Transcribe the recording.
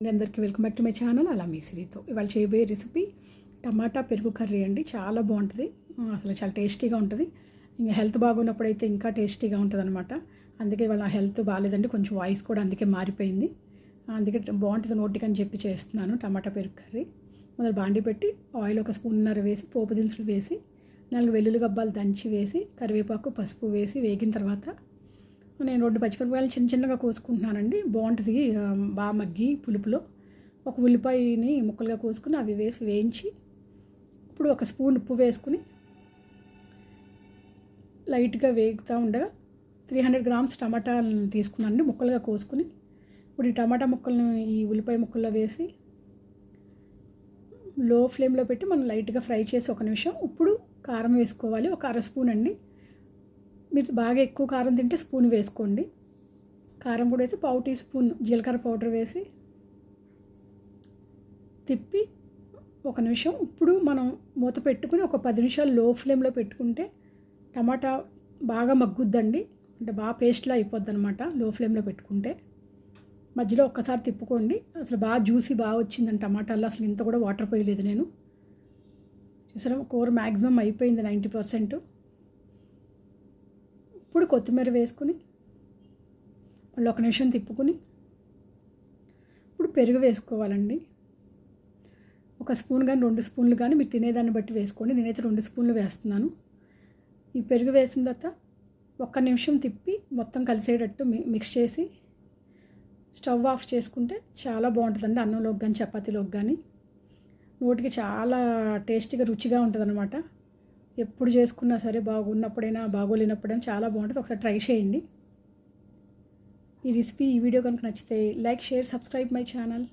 అందరికీ welcome back to my channel. అలా మీ సిరితో. ఇవాళ చేయబోయే రెసిపీ టమాటా పెరుగు కర్రీ అండి. చాలా బాగుంటుంది. అసలు చాలా టేస్టీగా ఉంటుంది. ఇంకా హెల్త్ బాగున్నప్పుడు అయితే ఇంకా టేస్టీగా ఉంటుంది అనమాట అందుకే ఇవాళ హెల్త్ బాగాలేదండి కొంచెం వాయిస్ కూడా అందుకే మారిపోయింది. అందుకే బాగుంటుంది నోటికి అని చెప్పి చేస్తున్నాను టమాటా పెరుగు కర్రీ. మొదలు బాండి పెట్టి ఆయిల్ ఒక స్పూన్నర వేసి పోపు దినుసులు వేసి నాలుగు వెల్లుల్లి గబ్బాలు దంచి వేసి కరివేపాకు పసుపు వేసి వేగిన తర్వాత నేను రెండు పచ్చిమిరపకాయలు చిన్న చిన్నగా కోసుకుంటున్నానండి. బాగుంటుంది బాగా మగ్గి పులుపులో. ఒక ఉల్లిపాయని ముక్కలుగా కోసుకుని అవి వేసి వేయించి ఇప్పుడు ఒక స్పూన్ ఉప్పు వేసుకుని లైట్గా వేగుతూ ఉండగా త్రీ హండ్రెడ్ గ్రామ్స్ టమాటాలను తీసుకున్నానండి. ముక్కలుగా కోసుకుని ఇప్పుడు ఈ టమాటా ముక్కలను ఈ ఉల్లిపాయ ముక్కల్లో వేసి లో ఫ్లేమ్లో పెట్టి మనం లైట్గా ఫ్రై చేసి ఒక నిమిషం ఇప్పుడు కారం వేసుకోవాలి. ఒక అర స్పూన్ అండి. మీరు బాగా ఎక్కువ కారం తింటే స్పూన్ వేసుకోండి. కారం కూడా వేసి పావు టీ స్పూన్ జీలకర్ర పౌడర్ వేసి తిప్పి ఒక నిమిషం ఇప్పుడు మనం మూత పెట్టుకుని ఒక పది నిమిషాలు లో ఫ్లేమ్లో పెట్టుకుంటే టమాటా బాగా మగ్గుద్దండి. అంటే బాగా పేస్ట్లా అయిపోద్ది అనమాట లో ఫ్లేమ్లో పెట్టుకుంటే. మధ్యలో ఒక్కసారి తిప్పుకోండి. అసలు బాగా జ్యూసీ బాగా వచ్చిందండి టమాటాల్లో. అసలు ఇంత కూడా వాటర్ పోయలేదు నేను. చూసారా? కూర మ్యాక్సిమం అయిపోయింది నైంటీ పర్సెంట్. ఇప్పుడు కొత్తిమీర వేసుకుని మళ్ళీ ఒక నిమిషం తిప్పుకుని ఇప్పుడు పెరుగు వేసుకోవాలండి. ఒక స్పూన్ కానీ రెండు స్పూన్లు కానీ మీరు తినేదాన్ని బట్టి వేసుకోండి. నేనైతే రెండు స్పూన్లు వేస్తున్నాను. ఈ పెరుగు వేసిన తర్వాత ఒక్క నిమిషం తిప్పి మొత్తం కలిసేటట్టు మిక్స్ చేసి స్టవ్ ఆఫ్ చేసుకుంటే చాలా బాగుంటుందండి అన్నంలోకి కానీ చపాతీలోకి కానీ. నోటికి చాలా టేస్టీగా రుచిగా ఉంటుంది ఎప్పుడు చేసుకున్నా సరే బాగున్నప్పుడైనా బాగోలేనప్పుడైనా చాలా బాగుంటుంది. ఒకసారి ట్రై చేయండి. ఈ రెసిపీ ఈ వీడియో కనుక నచ్చితే like share subscribe my channel.